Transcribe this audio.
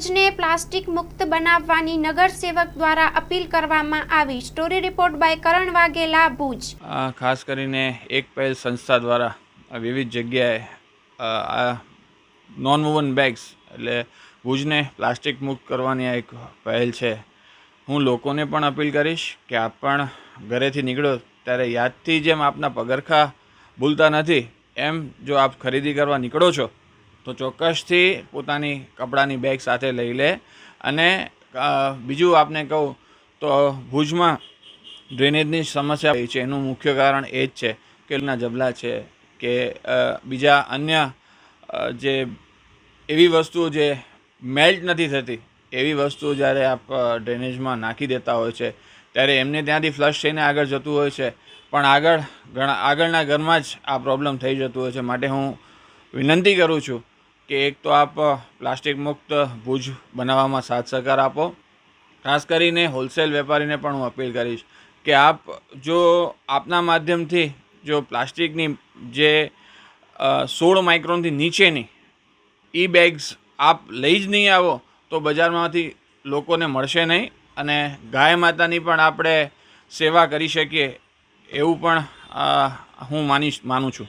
ભુજને plastic મુક્ત બનાવવાની નગરસેવક દ્વારા અપીલ કરવામાં આવી. Story report by Karan Vaghela, Bhuj. ખાસ કરીને એક પહેલ સંસ્થા દ્વારા વિવિધ જગ્યાએ આ નોન વુવન બેગ્સ એટલે ભુજને પ્લાસ્ટિક મુક્ત કરવાની આ એક પહેલ છે. હું લોકોને પણ અપીલ કરીશ કે આપ પણ ઘરેથી નીકળો, ત્યારે યાદથી જેમ આપના પગરખા ભૂલતા નથી, એમ જો આપ ખરીદી કરવા નીકળો છો તો ચોક્કસથી પોતાની કપડાની બેગ સાથે લઈ લે. અને બીજું આપને કહું તો ભુજમાં ડ્રેનેજની સમસ્યા છે. એનું મુખ્ય કારણ એ જ છે કે ના જબલા છે કે બીજા અન્ય જે એવી વસ્તુઓ જે મેલ્ટ નથી થતી, એવી વસ્તુઓ જ્યારે આપ ડ્રેનેજમાં નાખી દેતા હોય છે, ત્યારે એમને ત્યાંથી ફ્લશ થઈને આગળ જતું હોય છે. પણ આગળ ઘણા, આગળના ઘરમાં જ આ પ્રોબ્લેમ થઈ જતું હોય છે. માટે હું વિનંતી કરું છું કે એક તો આપ પ્લાસ્ટિક મુક્ત ભુજ બનાવવામાં સાથ સહકાર આપો. ખાસ કરીને હોલસેલ વેપારીને પણ હું અપીલ કરીશ કે આપ જો આપના માધ્યમથી જો પ્લાસ્ટિકની જે સોળ માઇક્રોનથી નીચેની ઈ બેગ્સ આપ લઈ જ નહીં આવો, તો બજારમાંથી લોકોને મળશે નહીં. અને ગાય માતાની પણ આપણે સેવા કરી શકીએ એવું પણ હું માનીશ, માનું છું.